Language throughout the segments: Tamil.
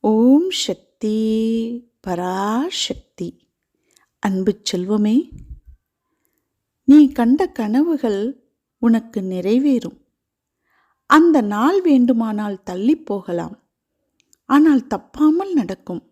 ஓம் சக்தி பராசக்தி. அன்பு செல்வமே நீ கண்ட கனவுகள் உனக்கு நிறைவேறும். அந்த நாள் வேண்டுமானால் தள்ளி போகலாம் ஆனால் தப்பாமல் நடக்கும்.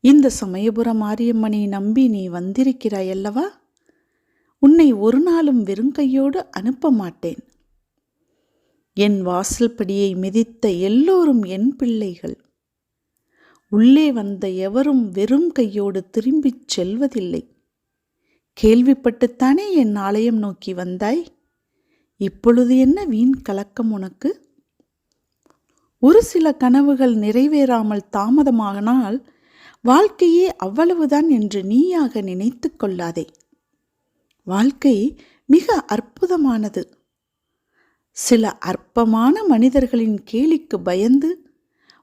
இந்த சமயபுர மாரியம்மனை நம்பி நீ வந்திருக்கிறாய் அல்லவா? உன்னை ஒரு நாளும் வெறுங்கையோடு அனுப்ப மாட்டேன். என் வாசல்படியை மிதித்த எல்லோரும் என் பிள்ளைகள். உள்ளே வந்த எவரும் வெறும் கையோடு திரும்பிச் செல்வதில்லை. கேள்விப்பட்டுத்தானே என் ஆலயம் நோக்கி வந்தாய்? இப்பொழுது என்ன வீண் கலக்கம் உனக்கு? ஒரு சில கனவுகள் நிறைவேறாமல் தாமதமாகனால் வாழ்க்கையே அவ்வளவுதான் என்று நீயாக நினைத்து கொள்ளாதே. வாழ்க்கை மிக அற்புதமானது. சில அற்பமான மனிதர்களின் கேலிக்கு பயந்து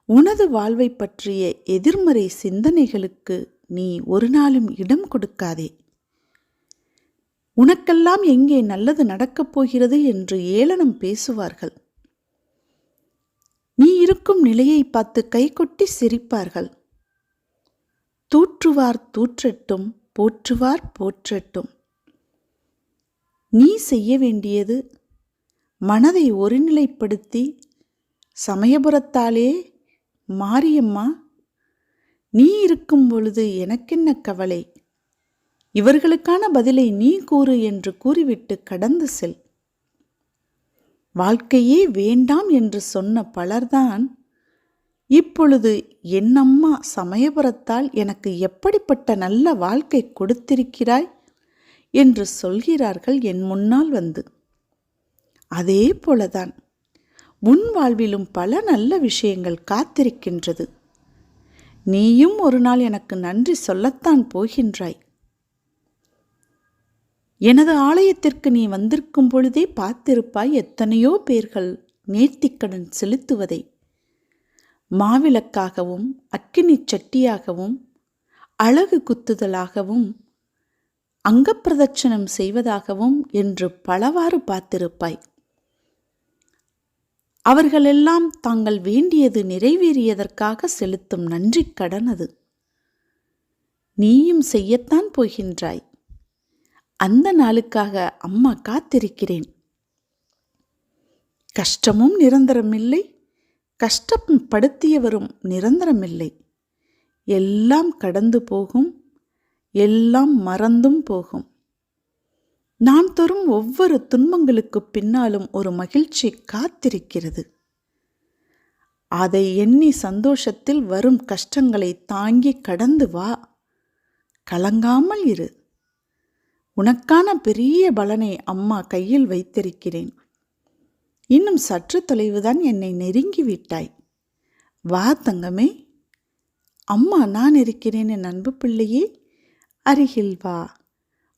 உனது வாழ்வை பற்றிய எதிர்மறை சிந்தனைகளுக்கு நீ ஒரு நாளும் இடம் கொடுக்காதே. உனக்கெல்லாம் எங்கே நல்லது நடக்கப் போகிறது என்று ஏளனம் பேசுவார்கள். நீ இருக்கும் நிலையை பார்த்து கைகொட்டி சிரிப்பார்கள். தூற்றுவார் தூற்றட்டும் போற்றுவார் போற்றட்டும். நீ செய்ய வேண்டியது மனதை ஒருநிலைப்படுத்தி சமயபுரத்தாலே மாரியம்மா நீ இருக்கும் பொழுது எனக்கென்ன கவலை? இவர்களுக்கான பதிலை நீ கூறு என்று கூறிவிட்டு கடந்து செல். வாழ்க்கையே வேண்டாம் என்று சொன்ன பலர்தான் இப்பொழுது என்னம்மா சமயபுரத்தால் எனக்கு எப்படிப்பட்ட நல்ல வாழ்க்கை கொடுத்திருக்கிறாய்? என்று சொல்கிறார்கள் என் முன்னால் வந்து. அதே போலதான் உன் வாழ்விலும் பல நல்ல விஷயங்கள் காத்திருக்கின்றது. நீயும் ஒரு நாள் எனக்கு நன்றி சொல்லத்தான் போகின்றாய். எனது ஆலயத்திற்கு நீ வந்திருக்கும் பொழுதே பார்த்திருப்பாய் எத்தனையோ பேர்கள் நேர்த்திக்கடன் செலுத்துவதை. மாவிளக்காகவும் அக்கினி சட்டியாகவும் அழகு குத்துதலாகவும் அங்கப்பிரதட்சணம் செய்வதாகவும் என்று பலவாறு பார்த்திருப்பாய். அவர்களெல்லாம் தாங்கள் வேண்டியது நிறைவேறியதற்காக செலுத்தும் நன்றி கடன் அது. நீயும் செய்யத்தான் போகின்றாய். அந்த நாளுக்காக அம்மா காத்திருக்கிறேன். கஷ்டமும் நிரந்தரமில்லை. கஷ்டம் படுத்தியவரும் நிரந்தரமில்லை. எல்லாம் கடந்து போகும். எல்லாம் மறந்தும் போகும். நான் தரும் ஒவ்வொரு துன்பங்களுக்கு பின்னாலும் ஒரு மகிழ்ச்சி காத்திருக்கிறது. அதை எண்ணி சந்தோஷத்தில் வரும் கஷ்டங்களை தாங்கி கடந்து வா. கலங்காமல் இரு. உனக்கான பெரிய பலனை அம்மா கையில் வைத்திருக்கிறேன். இன்னும் சற்று தொலைவுதான் என்னை நெருங்கி விட்டாய் வா தங்கமே. அம்மா நான் இருக்கிறேன் என் அன்பு பிள்ளையே. அருகில் வா.